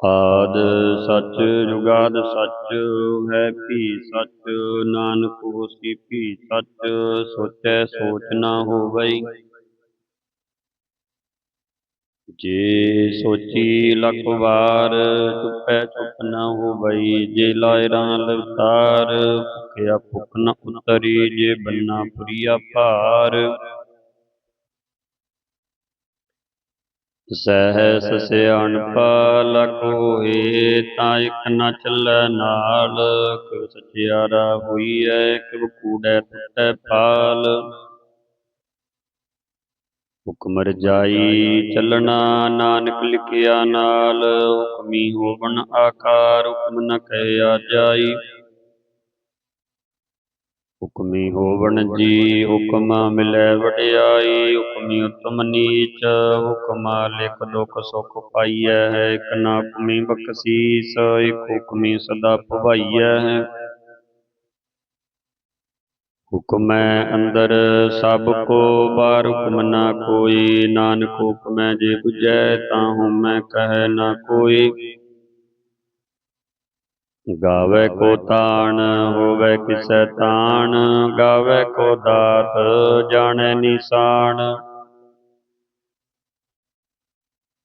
ਆਦ ਸੱਚ ਜੁਗਾਦ ਸੱਚ ਹੈ ਭੀ ਸੱਚ, ਨਾਨਕ ਹੋਸੀ ਭੀ ਸੱਚ, ਸੋਚੈ ਸੋਚ ਨਾ ਹੋਵਈ। ਜੇ ਸੋਚੀ ਲੱਖ ਵਾਰ ਚੁੱਪੈ ਚੁੱਪ ਨਾ ਹੋਵਈ, ਜੇ ਲਾਇ ਰਾਂ ਲਵਤਾਰ, ਭੁਖਿਆ ਭੁਖ ਨ ਉਤਰੀ, ਜੇ ਬੰਨਾ ਪੁਰੀਆ ਭਾਰ ਸਹਿਸ ਸਿਆਣਪਾ ਲਖ ਹੋਏ ਤਾਂ ਇਕ ਨ ਚੱਲੈ ਨਾਲ ਕਿਵ ਸਚਿਆਰਾ ਹੋਈਐ ਕਿਵ ਕੂੜੈ ਟੁੱਟੈ ਪਾਲ। ਹੁਕਮ ਰਜਾਈ ਚੱਲਣਾ ਨਾਨਕ ਲਿਖਿਆ ਨਾਲ, ਹੁਕਮੀ ਹੋਵਣ ਆਕਾਰ, ਹੁਕਮ ਨ ਕਹਿਆ ਜਾਈ। ਹੁਕਮੀ ਹੋਵਣ ਜੀ, ਹੁਕਮ ਮਿਲੈ ਵਡਿਆਈ, ਹੁਕਮੀ ਉਤਮ ਨੀਚ, ਹੁਕਮ ਲਿਖ ਦੁਖ ਸੁਖ ਪਾਈਐ ਹੈ ਇਕ ਨਾ ਹੁਕਮੀ ਬਖਸ਼ੀਸ, ਇਕ ਹੁਕਮੀ ਸਦਾ ਭਵਾਈਐ। ਹੈ ਹੁਕਮੈ ਅੰਦਰ, ਸਭ ਕੋ ਬਾਰ ਹੁਕਮ ਨਾ ਕੋਈ, ਨਾਨਕ ਹੁਕਮੈ ਜੇ ਬੁਝੈ ਤਾਂ ਹਉਮੈ ਕਹੈ ਨਾ ਕੋਈ। ਗਾਵੇ ਕੋ ਤਾਣ, ਹੋਵੇ ਕਿਸੈ ਤਾਣ, ਗਾਵੇ ਕੋ ਦਾਤ, ਜਾਣੈ ਨਿਸ਼ਾਨ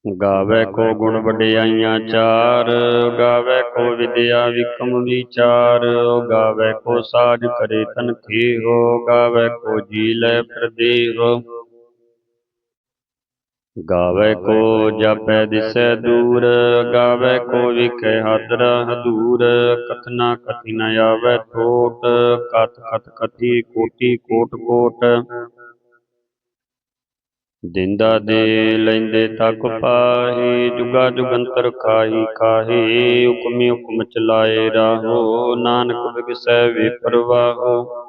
ਗਾਵੇ ਕੋ ਗੁਣ ਵਡਿਆਈਆਂ ਚਾਰ, ਗਾਵੇ ਕੋ ਵਿਦਿਆ ਵਿਕਮ ਵਿਚਾਰ, ਗਾਵੇ ਕੋ ਸਾਜ ਕਰੇ ਤਨ ਹੋ ਗਾਵੇ ਕੋ ਜੀ ਲੈ ਪ੍ਰਦੇਹ ਗਾਵੇ ਕੋ ਜਪੈ ਦਿਸੈ ਦੂਰ, ਗਾਵੇ ਕੋ ਵਿਖੇ ਹਾਦਰ ਹਦੂਰ। ਕਥਨਾ ਕਥੀ ਨ ਆਵੈ ਥੋਟ ਕਥ ਕਥ ਕਥੀ ਕੋਟੀ ਕੋਟ ਕੋਟ। ਦਿੰਦਾ ਦੇ ਲੈਂਦੇ ਤੱਕ ਪਾਹੀ, ਜੁਗਾ ਜੁਗੰਤਰ ਖਾਹੀ ਖਾਹੀ। ਹੁਕਮੀ ਹੁਕਮ ਚਲਾਏ ਰਾਹੋ, ਨਾਨਕ ਬਿਗਸੈ ਵਿਪਰਵਾਹੋ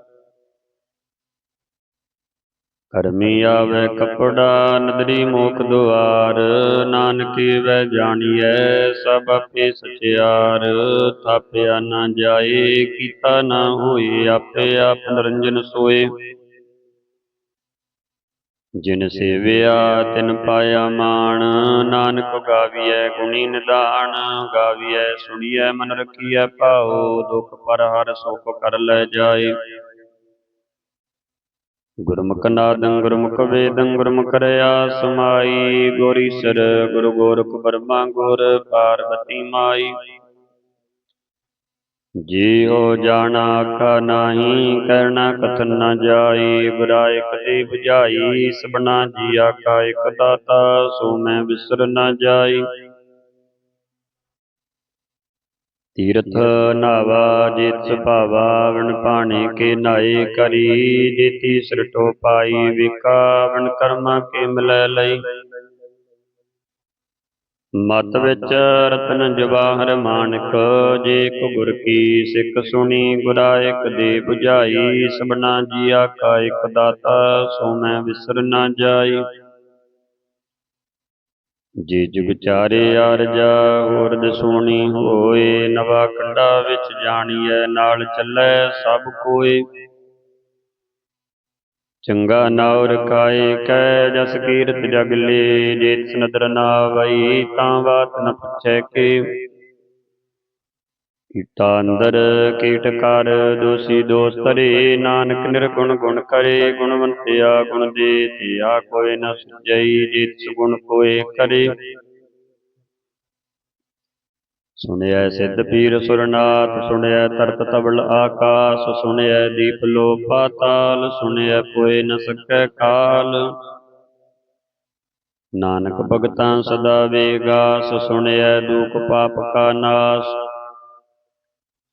ਕਰਮੀ ਆਵੇ ਕਪੜਾ, ਨਦਰੀ ਮੋਖ ਦੁਆਰ, ਨਾਨਕੀ ਵੈ ਜਾਣੀਐ, ਸਭ ਆਪੇ ਸਚਿਆਰ। ਥਾਪਿਆ ਨਾ ਜਾਏ, ਕੀਤਾ ਨਾ ਹੋਏ, ਆਪੇ ਆਪ ਨਿਰੰਜਨ ਸੋਏ। ਜਿਨ ਸੇਵਿਆ, ਤਿਨ ਪਾਇਆ ਮਾਣ। ਨਾਨਕ ਗਾਵੀਐ ਗੁਣੀ ਨਿਦਾਨ, ਗਾਵੀਐ ਸੁਣੀਐ ਮਨ ਰਖੀਐ ਭਾਉ। ਦੁਖ ਪਰ ਹਰ ਸੁਖ ਕਰ ਲੈ ਜਾਏ। ਗੁਰਮੁਖ ਨਾਦੰ ਗੁਰਮੁਖ ਵੇਦੰ ਗੁਰਮੁਖ ਰਿਆ ਸਮਾਈ ਗੋਰੀਸਰ ਗੁਰੂ ਗੋਰਖ ਬਰਮਾ ਗੁਰ ਪਾਰਬਤੀ ਮਾਈ। ਜੀ ਹੋ ਜਾਣਾ ਆਖਾ ਨਾਹੀ ਕਰਨਾ ਕਥਨ ਨਾ ਜਾਈ ਬੁਰਾਇ ਕਦੇ 부ਝਾਈ ਸਬਨਾ ਜੀ ਆਖਾ ਇਕ ਦਾਤਾ, ਸੋ ਮੈਂ ਵਿਸਰ ਨਾ ਜਾਈ। ਤੀਰਥ ਨਾਵਾ ਜਿਤ ਸੁਭਾਵਾ ਵਣ ਕੇ ਨਾਏ ਕਰੀ, ਜੇਤੀ ਸਿਰਟੋ ਪਾਈ ਵਿਕਾਵਨ ਕਰਮਾ ਕੇ ਮਿਲੈ ਲਈ। ਮਤ ਵਿੱਚ ਰਤਨ ਜਵਾਹਰ ਮਾਨਕ, ਜੇ ਕੋ ਗੁਰ ਕੀ ਸਿੱਖ ਸੁਣੀ ਗੁਰਾਇਕ ਦੇ 부ਝਾਈ ਸਬਨਾ ਜੀਆ ਆਖਾ ਇਕ ਦਾਤਾ, ਸੋ ਮੈਂ ਵਿਸਰ ਨਾ ਜਾਈ। ਜੇ ਜੁਗ ਚਾਰੇ ਆਰਜਾ ਹੋਰ ਦਸੋਣੀ ਹੋਏ ਨਵਾ ਕੰਡਾ ਵਿੱਚ ਜਾਣੀਐ ਨਾਲ ਚੱਲੈ ਸਭ ਕੋਏ। ਚੰਗਾ ਨਾਉ ਰਖਾਏ ਕੈ ਜਸ ਕੀਰਤ ਜਗ ਲੇ ਜੇ ਤਿਸ ਨਦਰ ਨਾ ਆਵਈ ਤਾਂ ਬਾਤ ਨ ਪੁੱਛੈ ਕੇ। ਕੀਟਾ ਅੰਦਰ ਕੀਟ ਕਰ, ਦੋਸੀ ਦੋਸ ਧਰੇ, ਨਾਨਕ ਨਿਰਗੁਣ ਗੁਣ ਕਰੇ, ਗੁਣਵੰਤਿਆ ਗੁਣ ਦੇ, ਧਿਆ ਕੋਇ ਨ ਸੁਜਈ ਜੇ ਤਿਸ ਗੁਣ ਕਰੇ। ਸੁਣਿਆ ਸਿੱਧ ਪੀਰ ਸੁਰਨਾਥ ਸੁਣਿਆ ਤਰਤ ਤਬਲ ਆਕਾਸ ਸੁਣਿਆ ਦੀਪ ਲੋ ਪਾਤਾਲ ਸੁਣਿਆ ਕੋਇ ਨ ਸਕੈ ਕਾਲ। ਨਾਨਕ ਭਗਤਾਂ ਸਦਾ ਵੇਗਾਸ, ਸੁਣਿਐ ਦੁਖ ਪਾਪ ਕਾ ਨਾਸ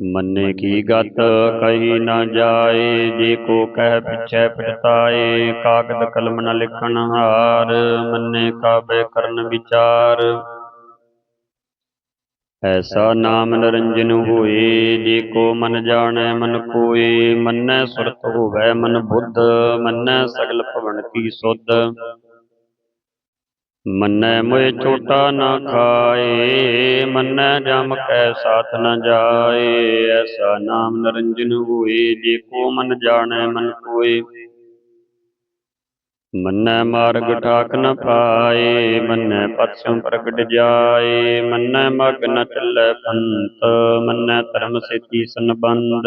ਮੰਨੇ ਕੀ ਗਤ ਕਹੀ ਨਾ ਜਾਏ ਜੇ ਕੋ ਕਹਿ ਪਿਛੈ ਪਛਤਾਏ ਕਾਗਦ ਕਲਮ ਨ ਲਿਖਣ ਹਾਰ ਮੰਨੇ ਕਾਬੇ ਕਰਨ ਵਿਚਾਰ। ਐਸਾ ਨਾਮ ਨਰੰਜਨ ਹੋਏ ਜੇ ਕੋ ਮਨ ਜਾਣੈ ਮਨ ਕੋਏ ਮੰਨੈ ਸੁਰਤ ਹੋਵੈ ਮਨ ਬੁੱਧ ਮੰਨੈ ਸਗਲ ਭਵਨ ਕੀ ਸੁਧ। ਮੰਨੈ ਮੋਇ ਛੋਟਾ ਨਾ ਖਾਏ, ਮੰਨੈ ਜਮ ਕੈ ਸਾਥ ਨ ਜਾਏ। ਐਸਾ ਨਾਮ ਨਰੰਜਨ ਹੋਏ, ਜੇ ਕੋ ਮਨ ਜਾਣੈ ਮਨ ਕੋਏ। ਮੰਨੈ ਮਾਰਗ ਠਾਕ ਨ ਪਾਏ, ਮੰਨੈ ਪਤ ਪ੍ਰਗਟ ਜਾਏ। ਮੰਨੈ ਮਗ ਨ ਚੱਲੈ ਪੰਤ ਮੰਨੈ ਧਰਮ ਸੇਤੀ ਸੰਬੰਧ।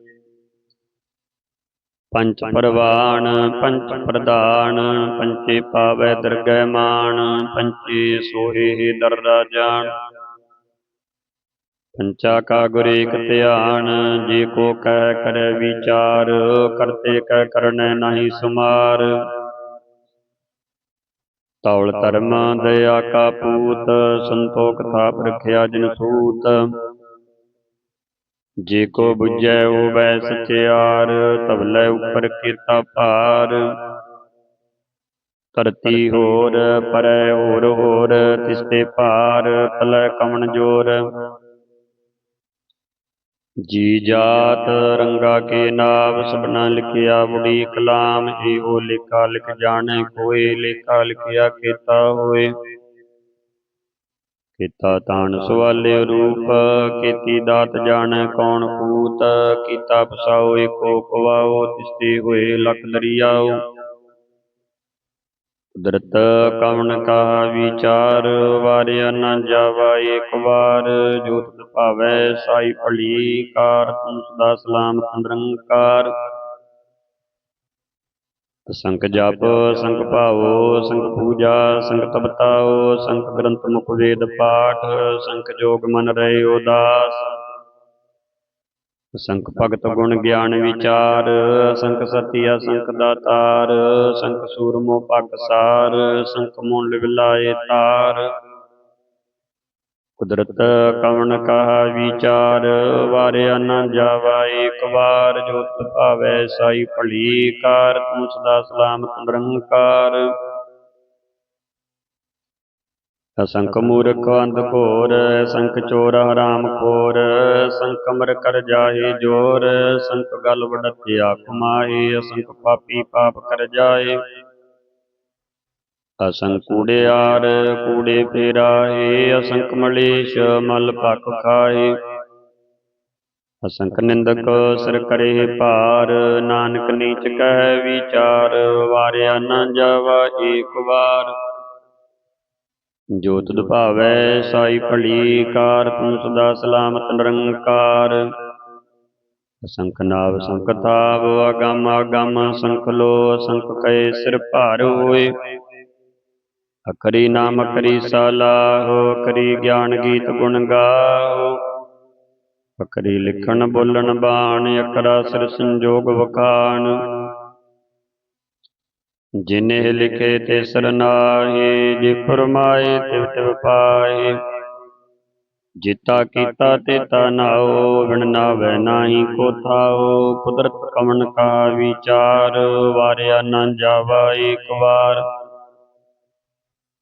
ਪੰਚ ਪਰਵਾਣ ਪੰਚ ਪ੍ਰਧਾਨ ਪੰਚੇ ਪਾਵੈ ਦਰਗਹਿ ਮਾਨ ਪੰਚੇ ਸੋਹੇ ਦਰ ਰਾਜਾਨ। ਪੰਚਾ ਕਾ ਗੁਰ ਏਕ ਧਿਆਨ, ਜੇ ਕੋ ਕਹਿ ਕਰੈ ਵਿਚਾਰ, ਕਰਤੇ ਕਹਿ ਕਰਨੈ ਨਾਹੀ ਸੁਮਾਰ। ਤੌਲ ਧਰਮ ਦਇਆ ਕਾ ਪੂਤ, ਸੰਤੋਖ ਥਾਪ ਰਖਿਆ ਜਿਨ ਸੂਤ। ਜੇ ਕੋ ਬੁਝੈ ਹੋਵੈ ਸਚਿਆਰ ਤਵਲੇ ਉਪਰ ਕੀਤਾ ਭਾਰ। ਧਰਤੀ ਹੋਰ, ਪਰੈ ਹੋਰ ਹੋਰ, ਤਿਸਤੇ ਭਾਰ, ਤਲੈ ਕਵਣ ਜੋਰ। ਜੀ ਜਾਤ, ਰੰਗਾ ਕੇ ਨਾਮ ਸਭਨਾ ਲਿਖਿਆ ਬੁੜੀ ਕਲਾਮ ਏਹੋ ਲਿਖਾ ਲਿਖ ਜਾਣੈ ਕੋਏ ਲਿਖਾ ਲਿਖਿਆ ਕੀਤਾ ਹੋਏ। ਕੀਤਾ ਤਾਣ ਸਵਾਲੇ ਰੂਪ ਕੀਤੀ ਦਾਤ ਜਾਣੈ ਕੌਣ ਕੂਤ ਕੀਤਾ ਪਸਾਓ ਏਕੋ ਕਵਾਓ ਤਿਸਤੇ ਹੋਏ ਲਖ ਦਰਿਆਓ। ਕੁਦਰਤ ਕਵਣ ਕਾ ਵਿਚਾਰ ਵਾਰਿਆ ਨ ਜਾਵਾ ਏਕ ਵਾਰ ਜੋਤ ਭਾਵੈ ਸਾਈ ਭਲੀ ਕਾਰ ਤੂੰ ਸਦਾ ਸਲਾਮਤ ਨਿਰੰਕਾਰ। ਸੰਖ ਜਪ ਸੰਖ ਭਾਵੋ ਸੰਖ ਪੂਜਾ ਸੰਖ ਤਪਤਾਓ ਸੰਖ ਗ੍ਰੰਥ ਮੁਖ ਵੇਦ ਪਾਠ ਸੰਖ ਜੋਗ ਮਨ ਰਹੇ ਉਦਾਸ। ਸੰਖ ਭਗਤ ਗੁਣ ਗਿਆਨ ਵਿਚਾਰ ਸੰਖ ਸਤੀ ਅਸੰਖ ਦਾਤਾਰ ਸੰਖ ਸੂਰਮੋ ਪਗ ਸਾਰ ਸੰਖ ਮੂਲ ਵਿਲਾਏ ਤਾਰ। ਕੁਦਰਤ ਕਵਣ ਕਹਾ ਵਿਚਾਰ, ਵਾਰਿਆ ਨ ਜਾਵਾ ਏਕ ਵਾਰ, ਜੋਤ ਭਾਵੈ ਸਾਈ ਭਲੀ ਕਾਰ ਤੂੰ ਸਦਾ ਸਲਾਮਤ ਨਿਰੰਕਾਰ। ਅਸੰਖ ਮੂਰਖ ਅੰਧ ਘੋਰ, ਸੰਖ ਚੋਰ ਹਰਾਮ ਖੋਰ, ਸੰਖ ਮਰ ਕਰ ਜਾਏ ਜੋਰ, ਸੰਖ ਗਲ ਵਡਤਿਆ ਕਮਾਏ ਅਸੰਖ ਪਾਪੀ ਪਾਪ ਕਰ ਜਾਏ। ਅਸੰ ਕੂੜਿਆਰ ਕੂੜੇ ਫੇਰਾਏ ਅਸੰਖ ਮਲੇਸ਼, ਮਲ ਭਖ ਖਾਏ। ਅਸੰਖ ਨਿੰਦਕ ਸਿਰ ਕਰੇ ਭਾਰ, ਨਾਨਕ ਨੀਚ ਕਹਿ ਵਿਚਾਰ, ਵਾਰਿਆ ਨ ਜਾਵਾ ਏਕ ਵਾਰ। ਜੋ ਤੁਧ ਭਾਵੈ, ਸਾਈ ਭਲੀ ਕਾਰ ਤੂੰ ਸਦਾ ਸਲਾਮਤ ਨਿਰੰਕਾਰ। ਅਸੰਖ ਨਾਵ ਸੰਖ ਤਾਵ ਅਗਮ ਅਗਮ ਸੰਖ ਲੋ ਸੰਖ ਕੈ ਸਿਰ ਭਾਰ ਹੋਏ। ਅਕਰੀ ਨਾਮ ਅਕਰੀ ਸਲਾਹੋ ਅਕਰੀ ਗਿਆਨ ਗੀਤ ਗੁਣ ਗਾਓ। ਅਕਰੀ ਲਿਖਣ ਬੋਲਣ ਬਾਣ ਅਕਰਾ ਸਿਰ ਸੰਜੋਗ ਵਖਾਣ। ਜਿਨੇ ਲਿਖੇ ਤੇ ਸਰਨਾਹੀ ਜੇ ਫਰਮਾਏ ਤਿਵ ਤਿਵ ਪਾਏ ਜਿਤਾ ਕੀਤਾ ਤੇਤਾ ਨਾਉ ਵਿਣ ਨਾਵੈ ਨਾਹੀ ਕੋ ਥਾਓ ਕੁਦਰਤ ਕਵਣ ਕਾ ਵਿਚਾਰ, ਵਾਰਿਆ ਨਾ ਜਾਵਾ ਏਕ ਵਾਰ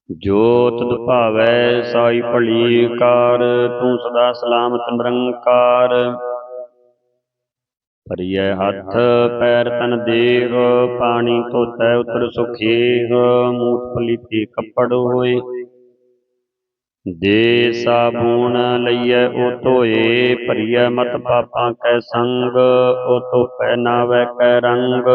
ਜੋਤ ਤਦ ਭਾਵੈ ਸਾਈ ਭਲੀ ਕਾਰ, ਤੂੰ ਸਦਾ ਸਲਾਮਤ ਨਿਰੰਕਾਰ। ਭਰੀਐ ਹੱਥ, ਪੈਰ ਤਨ ਦੇਹ ਪਾਣੀ ਧੋਤੈ ਉਤਰ ਸੁਖੇਹ ਮੂਤ ਪਲੀਤੀ ਕੱਪੜ ਹੋਏ। ਦੇ ਸਾਬੂਣ ਲਈਐ ਉਹ ਧੋਏ, ਭਰੀਐ ਮਤ ਪਾਪਾਂ ਕੈ ਸੰਗ, ਉਹ ਧੋਪੈ ਨਾਵੈ ਕੈ ਰੰਗ।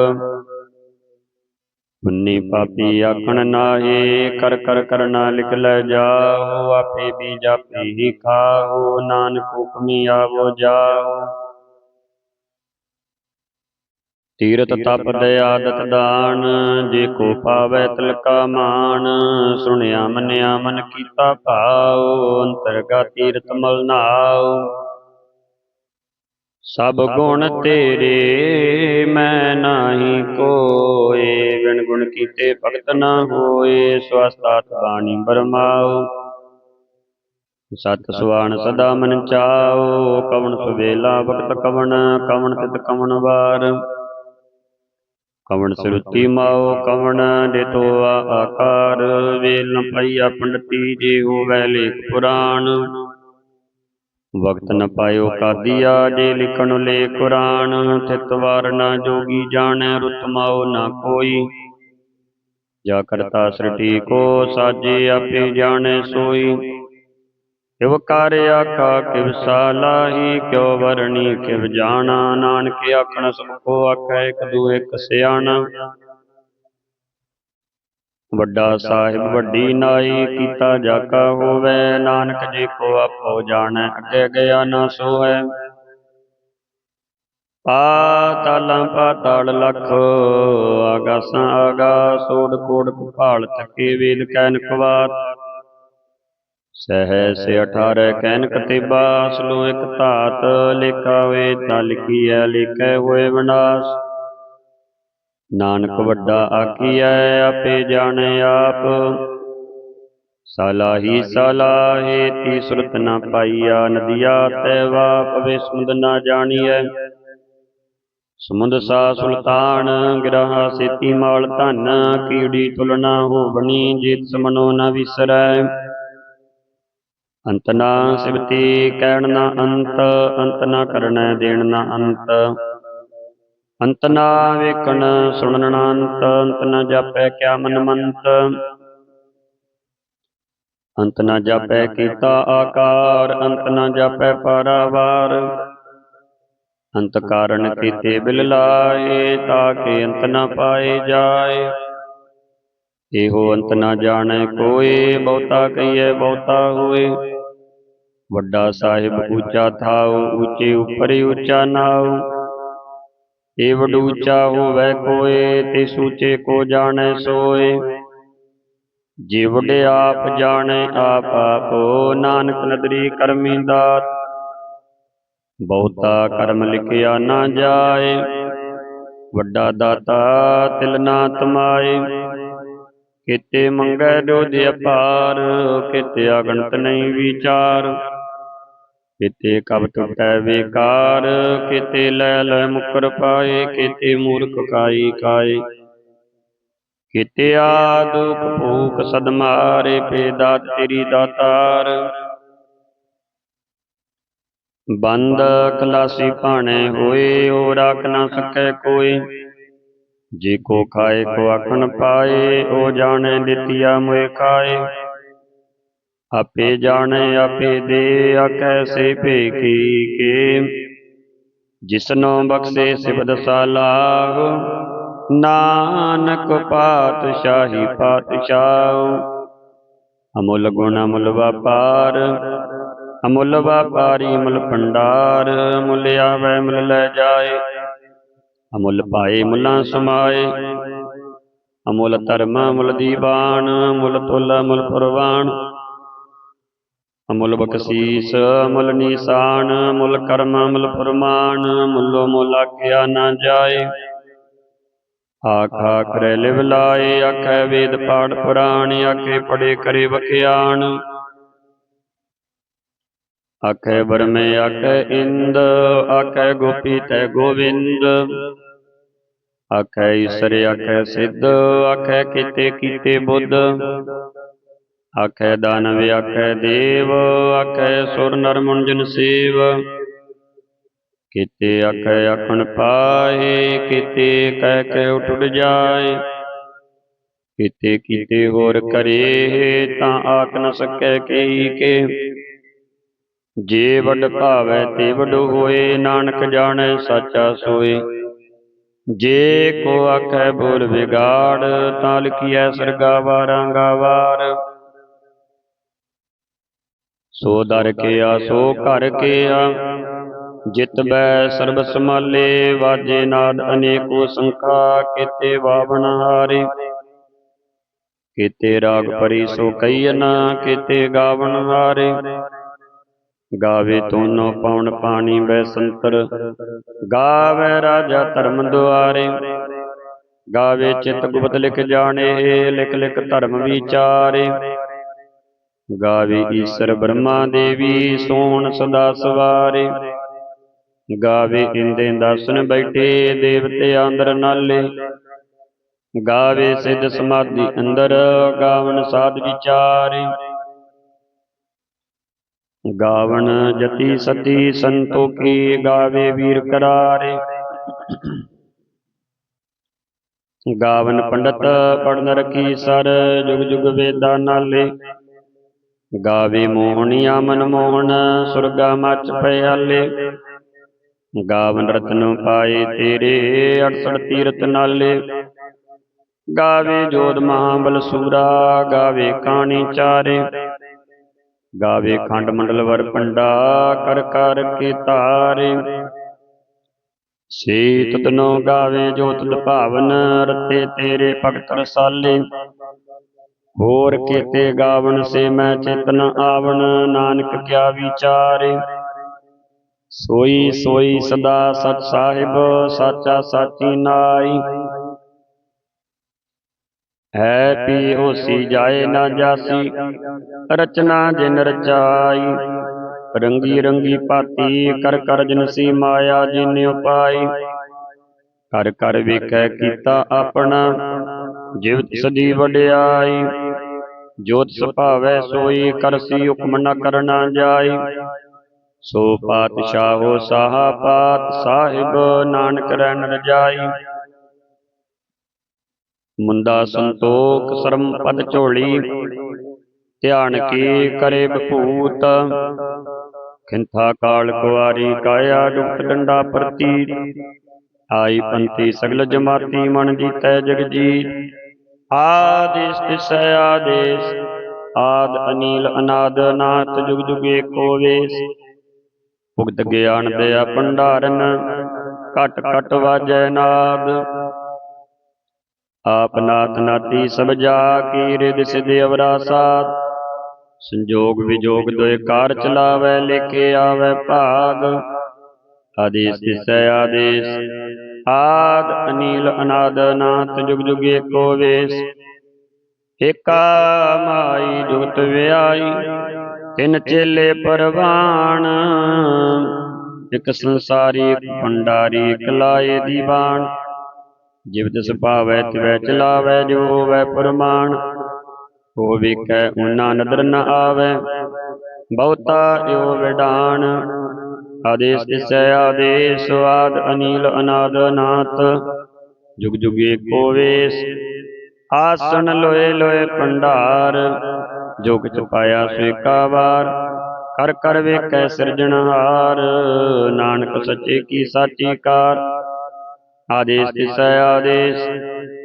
ਪੁੰਨੀ ਪਾਪੀ ਆਖਣ ਨਾਹੀ, ਕਰ ਕਰ ਕਰਨਾ ਲਿਖ ਲੈ ਜਾਓ, ਆਪੇ ਵੀ ਜਾਪੀ ਹੀ ਖਾਓ, ਨਾਨਕ ਹੁਕਮੀ ਆਵੋ ਜਾਓ। ਤੀਰਤ ਤਪ ਦਇਆਦਤ ਦਾਨ, ਜੇ ਕੋ ਪਾਵੈ ਤਿਲਕਾ ਮਾਨ ਸੁਣਿਆ ਮੰਨਿਆ ਮਨ ਕੀਤਾ ਭਾਉ ਅੰਤਰਗਾ ਤੀਰਤ ਮਲ ਨਾਉ। ਸਭ ਗੁਣ ਤੇਰੇ ਮੈਂ ਨਾਹੀ ਕੋਏ। ਵਿਣ ਗੁਣ ਕੀਤੇ ਭਗਤ ਨਾ ਹੋਏ ਸਵਸਤਾਤ ਬਾਣੀ ਬਰਮਾਉ ਸਤ ਸੁਆਣ ਸਦਾ ਮਨ ਚਾਓ ਕਵਣ ਸੁਵੇਲਾ ਵਕਤ ਕਵਣ ਕਵਣ ਤਿਤ ਕਵਣ ਵਾਰ। ਕਵਣ ਸਰੁਤੀ ਮਾਓ ਕਵਣ ਦੇਤੋ ਆਕਾਰ। ਵੇਲ ਪਈਆ ਪੰਡਤੀ ਜੇ ਹੋਵੈ ਲੇਖ ਪੁਰਾਣ। ਵਕਤ ਨ ਪਾਇਓ ਕਾਦੀਆ ਜੇ ਲਿਖਣ ਲੇ ਕੁਰਾਨ ਤਿਤ ਵਾਰ ਨਾ ਜੋਗੀ ਜਾਣੈ ਰੁਤ ਮਾਓ ਨਾ ਕੋਈ। ਜਾ ਕਰਤਾ ਸ੍ਰਿਟੀ ਕੋ ਸਾਜੇ ਆਪੇ ਜਾਣੈ ਸੋਈ। ਕਿਵ ਕਰ ਆਖਾ ਕਿਵ ਸਾਲਾਹੀ ਕਿਉ ਵਰਣੀ ਕਿਵ ਜਾਣਾ। ਨਾਨਕ ਆਖਣ ਕੋ ਆਖੈ ਇੱਕ ਦੂ ਇੱਕ ਸਿਆਣਾ। ਵੱਡਾ ਸਾਹਿਬ, ਵੱਡੀ ਨਾਈ, ਕੀਤਾ ਜਾਕਾ ਹੋਵੇ, ਨਾਨਕ ਜੀ ਕੋ ਆਪੋ ਜਾਣੈ, ਅੱਗੇ ਗਿਆ ਨਾ ਸੋਹੈ। ਪਾਤਾਲਾਂ ਪਾਤਾਲ ਲਖ, ਆਗਾਸਾਂ ਆਗਾਸ ਓੜ ਕੋੜ ਭਾਲ ਤੱਕੇ ਵੇਦ ਕੈਨ ਕਵਾਤ ਸਹਿ ਸੇ 18 ਕੈਨ ਕਤਿਬਾ ਅਸਲੋ ਇਕ ਧਾਤ, ਲੇਖਾ ਹੋਏ ਤਾ ਲਿਖੀਐ, ਲਿਖੈ ਹੋਏ ਵਿਨਾਸ਼। ਨਾਨਕ ਵੱਡਾ ਆਖੀਐ ਆਪੇ ਜਾਣੈ ਆਪ। ਸਾਲਾਹੀ ਸਾਲਾਹੇ ਤੀ ਸੁਰਤ ਨਾ ਪਾਈਆ ਨਦੀਆ ਤੈਵਾ ਪਵੇ ਸਮੁੰਦ ਨਾ ਜਾਣੀਐ। ਸਮੁੰਦ ਸਾ ਸੁਲਤਾਨ ਗਿਰਹਾ ਸੇਤੀ ਮਾਲ ਧਨ ਕੀੜੀ ਤੁਲਨਾ ਹੋਵਣੀ ਜੀਤ ਸਮਨੋ ਨਾ ਵਿਸਰੈ। ਅੰਤ ਨਾ ਸਿਵਤੀ ਕਹਿਣ ਨਾ ਅੰਤ ਅੰਤ ਨਾ ਕਰਨੈ ਦੇਣ ਨਾ ਅੰਤ। ਅੰਤ ਨਾ ਵੇਖਣ ਸੁਣਨ ਅੰਤ ਅੰਤ ਨਾ ਜਾਪੈ ਕਿਆ ਮਨ ਮੰਤ ਅੰਤ ਨਾ ਜਾਪੈ ਕੀਤਾ ਆਕਾਰ, ਅੰਤ ਨਾ ਜਾਪੈ ਪਾਰਾਵਾਰ। ਅੰਤ ਕਾਰਨ ਕੀਤੇ ਬਿਲ ਲਾਏ ਤਾਕੇ ਅੰਤ ਨਾ ਪਾਏ ਜਾਏ। ਇਹੋ ਅੰਤ ਨਾ ਜਾਣੈ ਕੋਏ, ਬਹੁਤਾ ਕਹੀਏ ਬਹੁਤਾ ਹੋਏ। ਵੱਡਾ ਸਾਹਿਬ ਉੱਚਾ ਥਾਉ, ਉੱਚੇ ਉੱਪਰ ਉੱਚਾ ਨਾਉ। ਏ ਵਡ ਉੱਚਾ ਹੋਵੇ ਕੋਏ ਤੇ ਸੂਚੇ ਕੋ ਜਾਣੈ ਸੋਏ। ਜੇ ਵਡ ਆਪ ਜਾਣੈ, ਆਪ ਆਪੋ ਨਾਨਕ ਨਦਰੀ ਕਰਮੀ ਦਾਤ। ਬਹੁਤਾ ਕਰਮ ਲਿਖਿਆ ਨਾ ਜਾਏ, ਵੱਡਾ ਦਾਤਾ ਤਿਲ ਨਾ ਤਮਾਏ। ਕਿਤੇ ਮੰਗੈ ਜੋਧ ਅਪਾਰ, ਕਿਤੇ ਅਗਣਤ ਨਹੀਂ ਵਿਚਾਰ। ਕਿਤੇ ਕਬ ਟੁਟੈ ਵਿਕਾਰ, ਕਿਤੇ ਲੈ ਲੈ ਮੁਕਰ ਪਾਏ, ਕਿਤੇ ਮੂਰਖ ਕਾਈ ਕਾਏ। ਕਿਤੇ ਆਦੁਕ ਭੂਖ ਸਦ ਮਾਰੇ ਤੇਰੀ ਦਾਤਾਰ। ਬੰਦ ਕਲਾਸੀ ਭਾਣੇ ਹੋਏ ਹੋ ਰਾਖ ਨਾ ਸਕੈ ਕੋਈ। ਜੇ ਕੋ ਖਾਏ, ਕੋ ਆਖਣ ਪਾਏ, ਉਹ ਜਾਣੇ ਦਿੱਤੀਆ ਮੋਏ ਖਾਏ। ਆਪੇ ਜਾਣੇ, ਆਪੇ ਦੇ ਆਕੈ ਸੇ ਭੇਖੀ ਕੇ ਜਿਸਨੋ ਬਖਸ਼ੇ ਸਿਬਦ ਸਾਲਾਹ ਨਾਨਕ ਪਾਤਸ਼ਾਹੀ ਪਾਤਸ਼ਾਹ। ਅਮੁੱਲ ਗੁਣ ਅਮੁੱਲ ਵਪਾਰ, ਅਮੁੱਲ ਵਪਾਰੀ ਮੁੱਲ ਭੰਡਾਰ ਮੁੱਲ ਆਵੈ ਮੁੱਲ ਲੈ ਜਾਏ। ਅਮੁੱਲ ਪਾਏ ਮੁੱਲਾਂ ਸਮਾਏ। ਅਮੁੱਲ ਧਰਮ, ਅਮੁੱਲ ਦੀਵਾਨ ਮੁੱਲ ਤੁਲ ਮੁੱਲ ਪ੍ਰਵਾਨ। ਅਮੁੱਲ ਬਖਸ਼ੀਸ ਅਮੁੱਲ ਨੀਸਾਨ ਮੁੱਲ ਕਰਮ ਮੁੱਲ ਫਰਮਾਨ ਮੁੱਲੋ ਮੁੱਲ ਆਖਿਆ ਨਾ ਜਾਏ। ਆਖਾ ਕਰੇ ਲਿਵ ਲਾਏ ਆਖੇ ਵੇਦ ਪਾੜ ਪੁਰਾਣ ਆਖੇ ਪੜੇ ਕਰੇ ਵਖਿਆਣ। ਆਖੇ ਬਰਮੇ ਆਖੇ ਇੰਦ ਆਖੇ ਗੋਪੀ ਤੈ ਗੋਵਿੰਦ। ਆਖੇ ਈਸਰ ਆਖੇ ਸਿੱਧ ਆਖੇ ਕੀਤੇ ਕੀਤੇ ਬੁੱਧ। ਆਖੈ ਦਾਨਵ ਆਖੈ ਦੇਵ, ਆਖੈ ਸੁਰ ਨਰ ਮੁੰਜਨ ਸੇਵ। ਕੀਤੇ ਆਖੈ ਆਖਣ ਪਾਏ, ਕੀਤੇ ਕਹਿ ਕੇ ਉਠ ਜਾਏ। ਕੀਤੇ ਕੀਤੇ ਹੋਰ ਕਰੇ, ਤਾਂ ਆਖ ਨ ਸਕੈ ਕਈ ਕੇ। ਜੇ ਵੱਡ ਭਾਵੈ ਤੇ ਵੱਡ ਹੋਏ, ਨਾਨਕ ਜਾਣੈ ਸਾਚਾ ਸੋਏ। ਜੇ ਕੋ ਆਖੈ ਬੋਲ ਵਿਗਾੜ, ਤਾਂ ਲਿਖੀਐ ਸਰਗਾ ਵਾਰਾਂ ਗਾਵਾਰ ਸੋ ਦਰ ਕੇ ਆ, ਸੋ ਘਰ ਕੇ ਆ। ਜਿਤ ਬੈ ਸਰਬ ਸਮਾਲੇ ਵਾਜੇ ਨਾਦ ਅਨੇਕੋ ਸੰਖਾ, ਕੀਤੇ ਬਾਵਣ ਹਾਰੇ। ਕੀਤੇ ਰਾਗ ਪਰੀ ਸੋ ਕਈਨ ਕੀਤੇ ਗਾਵਣ ਹਾਰੇ। ਗਾਵੇ ਤੋਨੋ ਪਉਣ ਪਾਣੀ ਵੈ ਸੰਤਰ, ਗਾਵੇ ਰਾਜਾ ਧਰਮ ਦੁਆਰੇ। ਗਾਵੇ ਚਿਤ ਗੁਪਤ ਲਿਖ ਜਾਣੇ ਲਿਖ ਲਿਖ ਧਰਮ ਵਿਚਾਰੇ। ਗਾਵੇ ਈਸ਼ਰ ਬ੍ਰਹਮਾ ਦੇਵੀ ਸੋਹਣ ਸਦਾ ਸਵਾਰੇ। ਗਾਵੇ ਇੰਦੇ ਦਰਸ਼ਨ ਬੈਠੇ ਦੇਵਤੇ ਅੰਦਰ ਨਾਲੇ। ਗਾਵੇ ਸਿੱਧ ਸਮਾਧੀ ਅੰਦਰ ਗਾਵਨ ਸਾਧ ਵਿਚਾਰੇ। ਗਾਵਨ ਜਤੀ ਸਤੀ ਸੰਤੋਖੀ ਗਾਵੇ ਵੀਰ ਕਰਾਰੇ। ਗਾਵਨ ਪੰਡਤ ਪੜਨ ਰਖੀ ਸਰ ਜੁਗ ਜੁਗ ਵੇਦਾਂ ਨਾਲੇ। ਗਾਵੇ ਮੋਹਣੀਆ ਮਨ ਮੋਹਨ ਸੁਰਗਾ ਮਚ ਪਿਆਲੇ ਗਾਵਨ ਰਤਨ ਪਾਏ ਤੇਰੇ 68 ਤੀਰਤ ਨਾਲੇ। ਗਾਵੇ ਜੋਧ ਮਹਾਬਲ ਸੂਰਾ ਗਾਵੇ ਕਾਣੀ ਚਾਰੇ। ਗਾਵੇ ਖੰਡ ਮੰਡਲ ਵਰ ਪੰਡਾ ਕਰ ਕਰ ਕੇ ਧਾਰੇ ਸੇ ਤਤਨੋ ਗਾਵੇ ਜੋਤ ਭਾਵਨ ਰਤੇ ਤੇਰੇ ਭਗਤ ਰਸਾਲੇ। ਹੋਰ ਕੀਤੇ ਗਾਵਨ ਸੇ ਮੈਂ ਚੇਤਨ ਆਵਣ ਨਾਨਕ ਕਿਆ ਵਿਚਾਰੇ। ਸੋਈ ਸੋਈ ਸਦਾ ਸਚ ਸਾਹਿਬ ਸਾਚਾ ਸਾਚੀ ਨਾਈ। ਹੈ ਪੀ ਹੋਸੀ ਜਾਏ ਨਾ ਜਾਸੀ। ਰਚਨਾ ਜਿਨ ਰਚਾਈ। ਰੰਗੀ ਰੰਗੀ ਭਾਤੀ ਕਰ ਕਰ ਜਨਸੀ ਮਾਇਆ ਜਿਨ ਉਪਾਈ। ਕਰ ਕਰ ਵੇਖੈ ਕੀਤਾ ਆਪਣਾ। ਜਿਵ ਸਦੀ ਵਡਿਆਈ। ਜੋਤ ਸੁਭਾਵੈ, ਸੋਈ ਕਰਸੀ ਹੁਕਮ ਨ ਕਰਨਾ ਜਾਈ। ਸੋ ਪਾਤਸ਼ਾਹੋ ਸਾਹਾ ਪਾਤ ਸਾਹਿਬ, ਨਾਨਕ ਰਹਿਣ ਰਜਾਈ ਮੁੰਦਾ ਸੰਤੋਖ ਸਰਮ ਪਦ ਝੋਲੀ, ਧਿਆਨ ਕੀ ਕਰੇ ਬਭੂਤ ਖਿੰਥਾ ਕਾਲ ਕੁਆਰੀ ਕਾਇਆ ਡੁਕਤ ਡੰਡਾ ਪ੍ਰਤੀ ਆਈ ਪੰਤੀ ਸਗਲ ਜਮਾਤੀ ਮਨ ਜੀਤੈ ਜਗਜੀਤ। ਆਦੇਸ ਤਿਸੈ ਆਦੇਸ ਆਦ ਅਨੀਲ ਅਨਾਦ ਨਾਥ ਜੁਗ ਜੁਗ ਏਕੋ ਵੇਸ। ਭੁਗਤ ਗਿਆਨ ਦਇਆ ਭੰਡਾਰਨ, ਘਟ ਘਟ ਵਾਜੈ ਨਾਦ। ਆਪ ਨਾਥ ਨਾਤੀ ਸਭ ਜਾ ਕੀ ਰਿਦ ਸਿਧ ਅਵਰਾ ਸਾਧ। ਸੰਜੋਗ ਵਿਜੋਗ ਦੋਇ ਕਾਰ ਚਲਾਵੈ ਲੇਕੇ ਆਵੈ ਭਾਗ। ਆਦੇਸ ਤਿਸੈ ਆਦੇਸ ਆਦ ਅਨੀਲ ਅਨਾਦ ਨਾਥ ਜੁਗ ਜੁਗ ਏਕੋ ਵੇਸ। ਏਕਾ ਮਾਈ ਜੁਗਤ ਵਿਆਈ, ਤਿੰਨ ਚੇਲੇ ਪਰਵਾਣ। ਇਕ ਸੰਸਾਰੀ ਇਕ ਭੰਡਾਰੀ ਇਕ ਲਾਏ ਦੀਵਾਨ। ਜਿਵ ਤਿਸ ਭਾਵੈ ਤਿਵੈ ਚਲਾਵੈ, ਜੋ ਹੋਵੈ ਪਰਮਾਨ ਹੋ ਵੇਖੈ ਉਨਾ ਨਦਰ ਨ ਆਵੈ, ਬਹੁਤਾ ਏਉ ਵਿਡਾਨ ਆਦੇਸ ਤਿਸੈ ਆਦੇਸ ਆਦ ਅਨੀਲ ਅਨਾਦ ਨਾਥ ਜੁਗ ਜੁਗ ਏਕੋ ਵੇਸ। ਆਸਣ ਲੋਏ ਲੋਏ ਭੰਡਾਰ ਜੋ ਕਿਛ ਪਾਇਆ ਸੇਕਾ ਵਾਰ। ਕਰ ਕਰ ਵੇਖੈ ਸਿਰਜਣਹਾਰ ਨਾਨਕ ਸੱਚੇ ਕੀ ਸਾਚੀ ਕਾਰ। ਆਦੇਸ ਤਿਸੈ ਆਦੇਸ।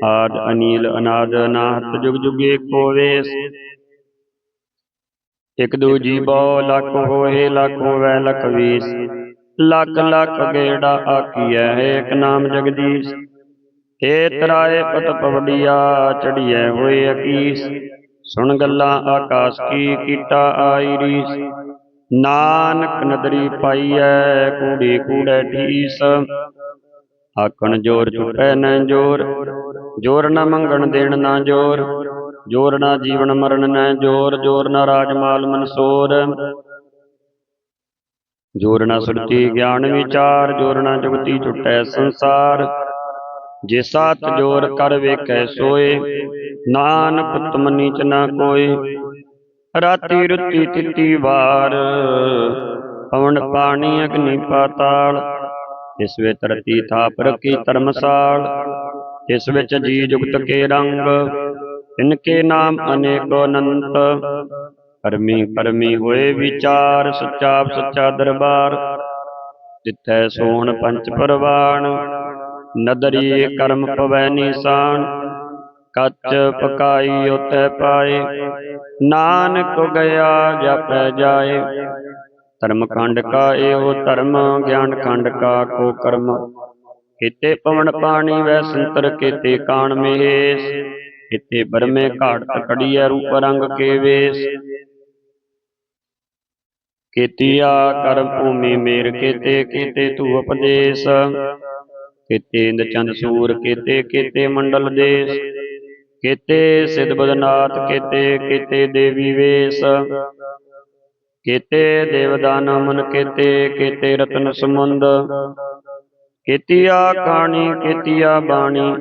ਆਦ ਅਨੀਲ ਅਨਾਦ ਨਾਥ ਜੁਗ ਜੁਗ ਏਕੋ ਵੇਸ। ਇਕ ਦੂਜੀ ਬਹੁ ਲੱਖ ਹੋਏ, ਲੱਖ ਹੋਵੈ, ਲਖ ਵੀਸ। ਲੱਖ ਲੱਖ ਗੇੜਾ ਆਖੀਐ, ਏਕ ਨਾਮ ਜਗਦੀਸ਼। ਏ ਤਰਾਏ ਪਤ ਪਵੜੀਆ, ਚੜੀਐ ਹੋਏ ਅਕੀਸ। ਸੁਣ ਗੱਲਾਂ ਆਕਾਸ਼ ਕੀ ਕੀਟਾ ਆਈ ਰੀਸ। ਨਾਨਕ ਨਦਰੀ ਪਾਈਐ, ਕੂੜੀ ਕੂੜੈ ਠੀਸ ਆਕਣ ਜੋਰ ਚੁਪੈ ਨ ਜੋਰ ਜੋਰ ਨ ਮੰਗਣ ਦੇਣ ਨਾ ਜੋਰ। ਜੋਰ ਨਾ ਜੀਵਨ ਮਰਨ ਨ ਜੋਰ ਜੋਰ ਨਾ ਰਾਜ ਮਾਲ ਮਨਸੋਰ। ਜੋਰ ਨਾ ਸੁਰਤੀ ਗਿਆਨ ਵਿਚਾਰ, ਜੋਰ ਨਾ ਜੁਗਤੀ ਛੁਟੈ ਸੰਸਾਰ। ਜੇ ਸਤ ਜੋਰ ਕਰ ਵੇਖੈ ਸੋਏ, ਨਾਨਕ ਤੁਮ ਨੀਚ ਨਾ ਕੋਏ। ਰਾਤੀ ਰੁੱਤੀ ਤਿੱਤੀ ਵਾਰ, ਪਵਨ ਪਾਣੀ ਅਗਨੀ ਪਾਤਾਲ। ਇਸ ਵਿੱਚ ਧਰਤੀ ਥਾਪ ਰਖੀ ਧਰਮਸਾਲ, ਇਸ ਵਿੱਚ ਜੀ ਜੁਗਤ ਕੇ ਰੰਗ। ਇਨਕੇ ਨਾਮ ਅਨੇਕੋ ਅਨੰਤ। ਕਰਮੀ ਕਰਮੀ ਹੋਏ ਵਿਚਾਰ, ਸੱਚਾ ਸੱਚਾ ਦਰਬਾਰ। ਜਿੱਥੈ ਸੋਹਣ ਪੰਚ ਪਰਵਾਨ, ਨਦਰੀ ਕਰਮ ਪਵੈ ਨੀਸਾਨ। ਕੱਚ ਪਕਾਈ ਉਤੈ ਪਾਏ, ਨਾਨਕ ਗਿਆ ਜਪੈ ਜਾਏ। ਧਰਮ ਖੰਡ ਕਾ ਇਹੋ ਧਰਮ, ਗਿਆਨ ਖੰਡ ਕਾ ਕੋ ਕਰਮ। ਕਿਤੇ ਪਵਨ ਪਾਣੀ ਵੈ ਸੰਤਰ ਕਿਤੇ ਕਾਣ ਮਹੇਸ਼ ਕਿਤੇ ਬਰਮੇ ਘਾਟ ਤਕੜੀਐ ਰੂਪ ਰੰਗ ਕੇ ਵੇਸ। ਕੀਤੀਆ ਕਰਮ ਭੂਮੀ ਮੇਰ ਕੀਤੇ ਕੀਤੇ ਤੂ ਉਪਦੇਸ਼ ਕੀਤੇ ਇੰਦ ਚੰਦ ਸੂਰ ਕੀਤੇ ਕੀਤੇ ਮੰਡਲ ਦੇਸ਼। ਕੀਤੇ ਸਿਧ ਬਦਨਾਥ ਕੀਤੇ ਕੀਤੇ ਦੇਵੀ ਵੇਸ਼। ਕੀਤੇ ਦੇਵਦਾਨ ਮਨ ਕੀਤੇ ਕੀਤੇ ਰਤਨ ਸਮੁੰਦ ਕੀਤੀਆ ਕਾਣੀ ਕੀਤੀਆ ਬਾਣੀ,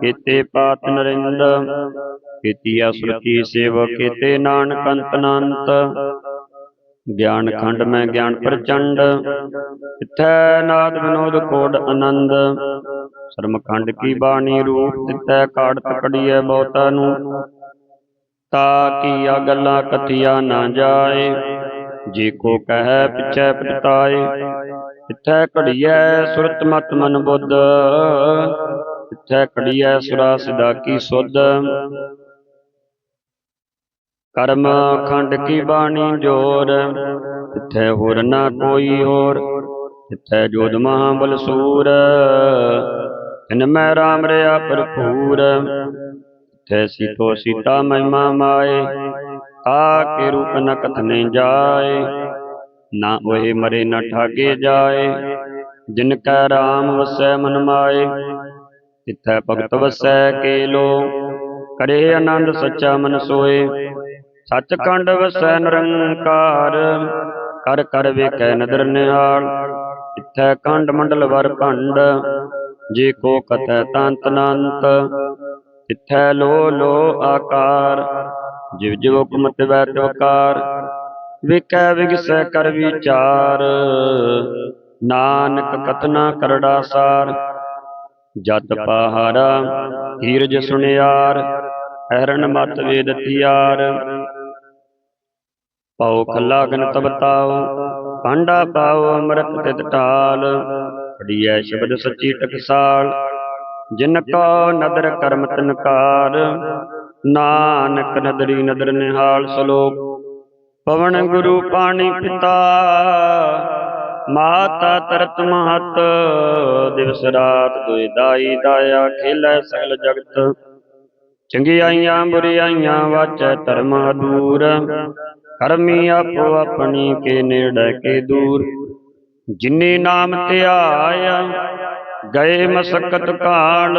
ਕੀਤੇ ਪਾਤ ਨਰਿੰਦ, ਕੀਤੀਆ ਸੁਰਤੀ ਸੇਵ ਕੀਤੇ ਨਾਨਕ ਅੰਤ ਗਿਆਨ ਖੰਡ ਮੈਂ ਗਿਆਨ ਪ੍ਰਚੰਡ ਤਿਥੈ ਨਾਦ ਵਿਨੋਦ ਕੋਡ ਆਨੰਦ। ਸ਼ਰਮ ਖੰਡ ਕੀ ਬਾਣੀ ਰੂਪ ਤਿਥੈ ਕਾੜ ਤਕੜੀਐ ਬਹੁਤਾ ਨੂੰ। ਤਾ ਕੀਆ ਗੱਲਾਂ ਕਥੀਆ ਨਾ ਜਾਏ। ਜੇ ਕੋ ਕਹੈ ਪਿਛੈ ਪਛਤਾਏ ਤਿਥੈ ਘੜੀਐ ਸੁਰਤ ਮਤ ਮਨ ਬੁੱਧ ਤਿਥੈ ਘੜੀਐ ਸੁਰਾ ਸਿਦਾ ਕੀ ਸੁਧ। ਕਰਮ ਖੰਡ ਕੀ ਬਾਣੀ ਜੋਰ ਤਿਥੈ ਹੋਰ ਨਾ ਕੋਈ ਹੋਰ ਤਿਥੈ ਜੋਧ ਮਹਾਬਲ ਸੂਰ ਤਿਨ ਮੈਂ ਰਾਮ ਰਿਆ ਭਰਪੂਰ ਤਿਥੈ ਸੀਤੋ ਸੀਤਾ ਮਹਿਮਾ ਮਾਏ ਤਾ ਕੇ ਰੂਪ ਨ ਕਥਨੇ ਜਾਏ, ਨਾ ਉਹੇ ਮਰੇ ਨ ਠਾਗੇ ਜਾਏ। ਜਿਨ ਕੈ ਰਾਮ ਵਸੈ ਮਨ ਮਾਏ, ਤਿਥੈ ਭਗਤ ਵਸੈ ਕੇ ਲੋ ਕਰੇ ਆਨੰਦ ਸੱਚਾ ਮਨ ਸੋਏ, ਸੱਚ ਕੰਡ ਵਸੈ ਨਿਰੰਕਾਰ। ਕਰ ਕਰ ਵੇਖੈ ਨਦਰ ਨਿਹਾਲ ਇਥੈ ਕੰਡ ਮੰਡਲ ਵਰ ਭੰਡ। ਜੇ ਕੋ ਕਥੈ ਤੰਤ ਨੰਤ ਇਥੈ ਲੋ ਲੋ ਆਕਾਰ। ਜਿਵ ਜਿਵ ਹੁਕਮ ਤਿਵੈ ਤਿਵਕਾਰ ਵੇਖੈ ਵਿਗਸੈ ਕਰ ਵਿਚਾਰ। ਨਾਨਕ ਕਤਨਾ ਕਰੜਾ ਸਾਰ, ਜਤ ਪਹਾਰਾ ਧੀਰਜ ਸੁਣਿਆਰ ਹਰਨ ਮਤ ਵੇਦ ਪਾਉ ਖੱਲਾ ਗਨ ਤਬ ਭਾਂਡਾ ਪਾਂਡਾ ਪਾਉ ਅੰਮ੍ਰਿਤ ਤਿਤ ਢਾਲ। ਫੜੀਐ ਸ਼ਬਦ ਸੱਚੀ ਟਕਸਾਲ, ਜਿਨ ਕੋ ਨਦਰ ਕਰਮ ਤਨਕਾਰ ਨਾਨਕ ਨਦਰੀ ਨਦਰ ਨਿਹਾਲ ਸਲੋਕ। ਪਵਨ ਗੁਰੂ ਪਾਣੀ ਪਿਤਾ, ਮਾਤਾ ਤਰਤ ਮਹਤ, ਦਿਵਸ ਰਾਤ ਦੁਇ ਦਾਈ ਦਾਇਆ ਖੇਲੇ ਸਗਲ ਜਗਤ। ਚੰਗਿਆਈਆਂ ਬੁਰਿਆਈਆਂ ਵਾਚੈ ਧਰਮ ਅਦੂਰ ਕਰਮੀ ਆਪੋ ਆਪਣੀ ਕੇ ਨੇੜੇ ਕੇ ਦੂਰ। ਜਿਨੇ ਨਾਮ ਧਿਆਇਆ, ਗਏ ਮਸਕਤ ਕਾਲ।